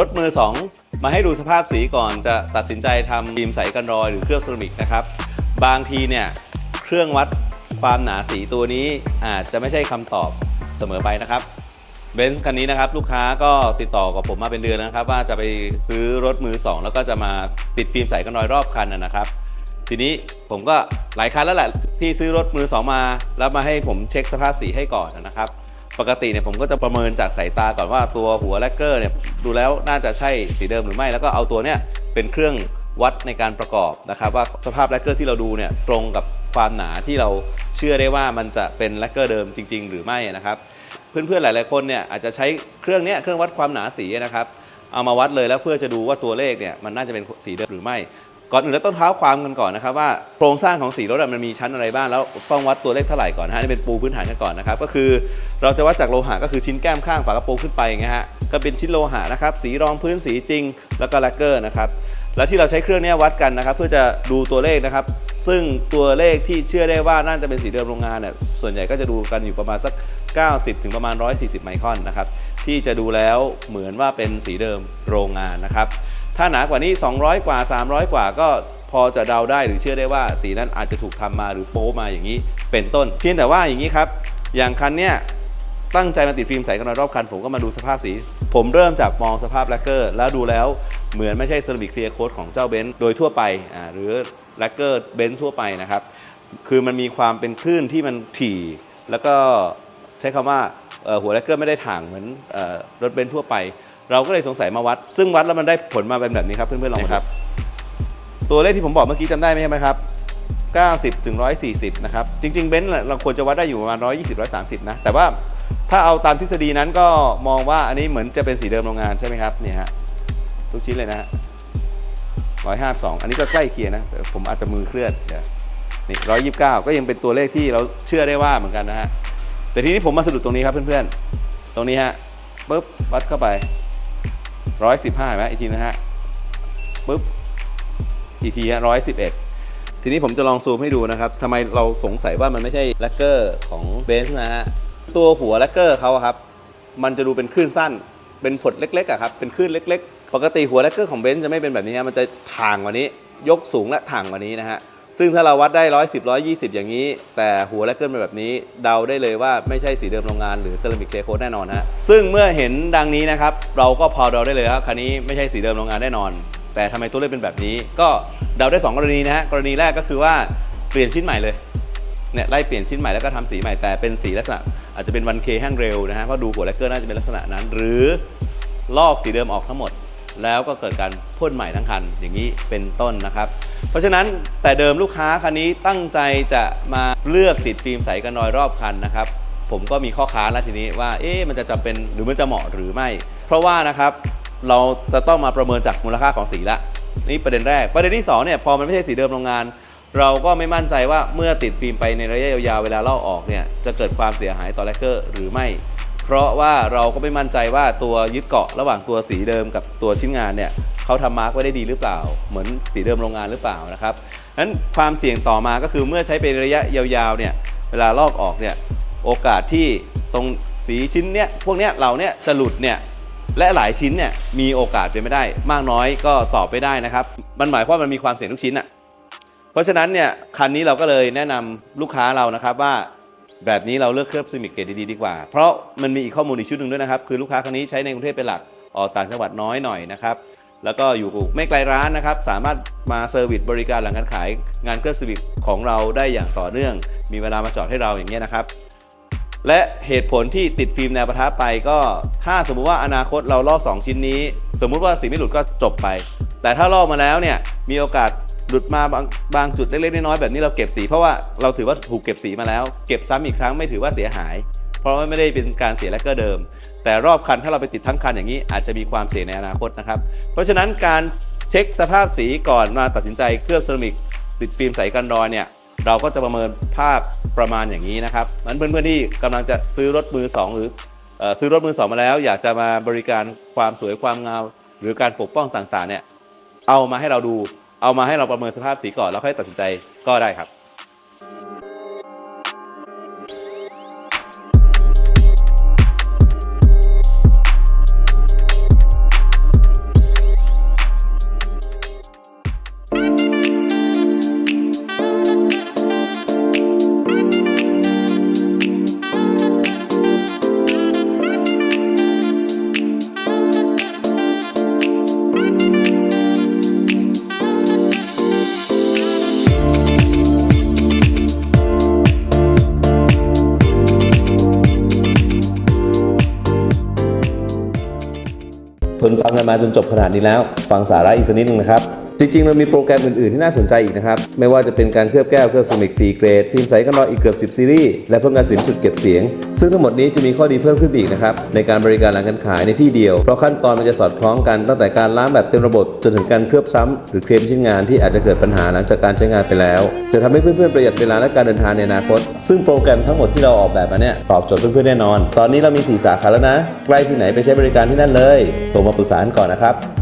รถมือ 2 มาให้ดูสภาพสีก่อนจะตัดสินใจทำฟิล์มใสกันรอยหรือเคลือบเซรามิกนะครับ บางทีเนี่ยเครื่องวัดความหนาสีตัวนี้อาจจะไม่ใช่คำตอบเสมอไปนะครับเบนซ์คันนี้นะครับลูกค้าก็ติดต่อกับผมมาเป็นเดือนนะครับ ว่าจะไปซื้อรถมือ 2 แล้วก็จะมาติดฟิล์มใสกันรอยรอบคันนะนะครับ ทีนี้ผมก็หลายคันแล้วแหละที่ซื้อรถมือสองมา แล้วมาให้ผมเช็คสภาพสีให้ก่อนนะครับ ปกติเนี่ยผมก็จะประเมินจากสายตาก่อนว่าตัวหัวแลกเกอร์เนี่ยดูแล้วน่าจะใช่สีเดิมหรือไม่ แล้วก็เอาตัวเนี่ยเป็นเครื่องวัดในการประกอบนะครับว่าสภาพแลกเกอร์ที่เราดูเนี่ยตรงกับความหนาที่เราเชื่อได้ว่ามันจะเป็นแลกเกอร์เดิมจริง ๆ หรือไม่นะครับ เพื่อนๆหลาย ๆคนเนี่ยอาจจะใช้เครื่องเนี้ยเครื่องวัดความหนาสีนะครับเอามาวัดเลยแล้วเพื่อจะดูว่าตัวเลขเนี่ยมันน่าจะเป็นสีเดิมหรือไม่ ก่อนอื่นแล้วต้องเท้าความกันก่อนนะครับว่าโครงสร้างของสีรถมันมีชั้นอะไรบ้างแล้วต้องวัดตัวเลขเท่าไหร่ก่อนนะฮะนี่เป็นปูพื้นฐานกันก่อนนะครับก็คือเราจะวัดจากโลหะก็คือชิ้นแก้มข้างฝากระโปรงขึ้นไปอย่างเงี้ยฮะก็เป็นชิ้นโลหะนะครับสีรองพื้นสีจริง แล้วก็แลกเกอร์นะครับแล้วที่เราใช้เครื่องนี้วัดกันนะครับ เพื่อจะดูตัวเลขนะครับ ซึ่งตัวเลขที่เชื่อได้ว่าน่าจะเป็นสีเดิมโรงงานเนี่ยส่วนใหญ่ก็จะดูกันอยู่ประมาณสัก 90 ถึงประมาณ 140 ไมครอนนะครับที่จะดูแล้วเหมือนว่าเป็นสีเดิมโรงงานนะครับ ถ้าหนากว่านี้ 200 กว่า 300 กว่าก็พอจะเดาได้หรือเชื่อได้ว่าสีนั้นอาจจะถูกทำมาหรือโป๊มาอย่างนี้เป็นต้น เพียงแต่ว่าอย่างนี้ครับ อย่างคันเนี้ยตั้งใจมาติดฟิล์มใสกันหน่อยรอบคัน ผมก็มาดูสภาพสี ผมเริ่มจากมองสภาพแลกเกอร์ แล้วดูแล้วเหมือนไม่ใช่เซรามิกเคลียร์โค้ดของเจ้าเบนซ์โดยทั่วไปอ่าหรือแลกเกอร์เบนซ์ทั่วไปนะครับคือมันมีความเป็นคลื่นที่มันถี่ แล้วก็ใช้คำว่าหัวแลกเกอร์ไม่ได้ถ่างเหมือนอรถเบนซ์ทั่วไป เราก็เลยสงสัยมาวัด ซึ่งวัดแล้วมันได้ผลมาเป็นแบบนี้ครับเพื่อนๆลองมาครับตัวเลขที่ผมบอกเมื่อกี้จำได้ไหมครับ90ถึง140 นะครับ จริง ๆ เบนซ์เราควรจะวัดได้อยู่ประมาณ 120 130 นะ แต่ว่าถ้าเอาตามทฤษฎีนั้นก็มองว่าอันนี้เหมือนจะเป็นสีเดิมโรงงานใช่ไหมครับเนี่ยฮะทุกชิ้นเลยนะฮะ152 อันนี้ก็ใกล้เคียงนะแต่ผมอาจจะมือเคลื่อนเดี๋ยวนี่129 ก็ยังเป็นตัวเลขที่เราเชื่อได้ว่าเหมือนกันนะฮะแต่ทีนี้ผมมาสะดุดตรงนี้ครับเพื่อนๆ ตรงนี้ฮะปุ๊บวัดเข้าไป 115เห็นไหมอีกทีนะฮะปุ๊บอีกทีร้อยสิบเอ็ดทีนี้ผมจะลองซูมให้ดูนะครับทำไมเราสงสัยว่ามันไม่ใช่แลกเกอร์ของเบนซ์นะฮะตัวหัวแลกเกอร์เขาครับ มันจะดูเป็นคลื่นสั้น เป็นผดเล็กๆอะครับ เป็นคลื่นเล็ก ๆ ปกติหัวแลกเกอร์ของเบนซ์จะไม่เป็นแบบนี้ฮะมันจะถ่างกว่านี้ ยกสูงและถ่างกว่านี้นะฮะ ซึ่งถ้าเราวัดได้110 120อยี่สิบอย่างนี้ แต่หัวแลกเกอร์เป็นแบบนี้ เดาได้เลยว่าไม่ใช่สีเดิมโรงงานหรือเซรามิกเคโคดแน่นอนฮะซึ่งเมื่อเห็นดังนี้นะครับ เราก็พอเดาได้เลยว่าคันนี้ไม่ใช่สีเดิมโรงงานแน่นอน แต่ทำไมตัวเลขเป็นแบบนี้ ก็เดาได้ 2 กรณีนะฮะกรณีแรกก็คือว่าเปลี่ยนชิ้นใหม่เลยเนี่ยไล่เปลี่ยนชิ้นใหม่แล้วก็ทำสีใหม่แต่เป็นสีลักษณะ อาจจะเป็น 1K แห้งเร็วนะฮะเพราะดูหัวแลกเกอร์น่าจะเป็นลักษณะนั้น หรือลอกสีเดิมออกทั้งหมด แล้วก็เกิดการพ่นใหม่ทั้งคันอย่างนี้เป็นต้นนะครับ เพราะฉะนั้นแต่เดิมลูกค้าคันนี้ตั้งใจจะมาเลือกติดฟิล์มใสกันนอยรอบคันนะครับ ผมก็มีข้อค้านแล้วทีนี้ว่าเอ๊ะมันจะจำเป็นหรือมันจะเหมาะหรือไม่ เพราะว่านะครับเราจะต้องมาประเมินจากมูลค่าของสีละนี่ประเด็นแรก ประเด็นที่2เนี่ยพอมันไม่ใช่สีเดิมโรงงาน เราก็ไม่มั่นใจว่าเมื่อติดฟิล์มไปในระยะยาวๆเวลาเลอกออกเนี่ยจะเกิดความเสียหายต่อแลกเกอร์หรือไม่ เพราะว่าเราก็ไม่มั่นใจว่าตัวยึดเกาะระหว่างตัวสีเดิมกับตัวชิ้นงานเนี่ยเขาทำมาร์กไว้ได้ดีหรือเปล่า เหมือนสีเดิมโรงงานหรือเปล่านะครับนั้นความเสี่ยงต่อมาก็คือเมื่อใช้เป็นระยะยาวๆเนี่ยเวลาลอกออกเนี่ยโอกาสที่ตรงสีชิ้นเนี้ยพวกเนี้ยเราเนี่ยจะหลุดเนี่ยและหลายชิ้นเนี่ยมีโอกาสเป็นไม่ได้ มากน้อยก็ตอบไม่ได้นะครับ มันหมายความว่ามันมีความเสี่ยงทุกชิ้นอะเพราะฉะนั้นเนี่ยคันนี้เราก็เลยแนะนำลูกค้าเรานะครับว่า แบบนี้เราเลือกเคลือบซิมิกเกตดีๆดีกว่า เพราะมันมีอีกข้อมูลอีกชุดหนึ่งด้วยนะครับ คือลูกค้าคันนี้ใช้ในกรุงเทพเป็นหลัก ออกต่างจังหวัดน้อยหน่อยนะครับ แล้วก็อยู่ไม่ไกลร้านนะครับ สามารถมาเซอร์วิสบริการหลังการขายงานเครื่องซิมิกของเราได้อย่างต่อเนื่อง มีเวลามาจอดให้เราอย่างเงี้ยนะครับ และเหตุผลที่ติดฟิล์มแนวปะทะไปก็ ถ้าสมมุติว่าอนาคตเราลอก2ชิ้นนี้ สมมุติว่าสีไม่หลุดก็จบไป แต่ถ้าลอกมาแล้วเนี่ย มีโอกาส หลุดมาบางบางจุดเล็กๆน้อยๆแบบนี้เราเก็บสีเพราะว่าเราถือว่าถูกเก็บสีมาแล้ว เก็บซ้ำอีกครั้งไม่ถือว่าเสียหาย เพราะว่าไม่ได้เป็นการเสียแลกเกอร์เดิม แต่รอบคันถ้าเราไปติดทั้งคันอย่างนี้อาจจะมีความเสี่ยงในอนาคตนะครับ เพราะฉะนั้นการเช็คสภาพสีก่อนมาตัดสินใจเคลือบเซรามิกติดฟิล์มใสกันรอยเนี่ยเราก็จะประเมินภาพประมาณอย่างนี้นะครับนั้นเพื่อนๆที่กำลังจะซื้อรถมือ 2 หรือซื้อรถมือ2มาแล้ว อยากจะมาบริการความสวยความงามหรือการปกป้องต่างๆเนี่ยเอามาให้เราดู เอามาให้เราประเมินสภาพสีก่อนแล้วค่อยตัดสินใจก็ได้ครับ ทนฟังกันมาจนจบขนาดนี้แล้ว ฟังสาระอีกสักนิดนึงนะครับ จริงๆ เรามีโปรแกรมอื่นๆ ที่น่าสนใจอีกนะครับ ไม่ว่าจะเป็นการเคลือบแก้วเคลือบเซรามิก4เกรด ฟิล์มใสกันรอยอีกเกือบ 10 ซีรีส์และเพิ่มการสินสุดเก็บเสียง ซึ่งทั้งหมดนี้จะมีข้อดีเพิ่มขึ้นอีกนะครับ ในการบริการหลังการขายในที่เดียว เพราะขั้นตอนมันจะสอดคล้องกันตั้งแต่การล้างแบบเต็มระบบจนถึงการเคลือบซ้ำหรือเคลมชิ้นงานที่อาจจะเกิดปัญหาหลังจากการใช้งานไปแล้ว จะทำให้เพื่อนๆประหยัดเวลาและการเดินทางในอนาคต ซึ่งโปรแกรมทั้งหมดที่เราออกแบบมาเนี่ยตอบโจทย์เพื่อนๆแน่นอน ตอนนี้เรามี 4 สาขาแล้วนะใกล้ที่ไหนไปใช้บริการที่นั่นเลยโทรมาปรึกษากันก่อนนะครับ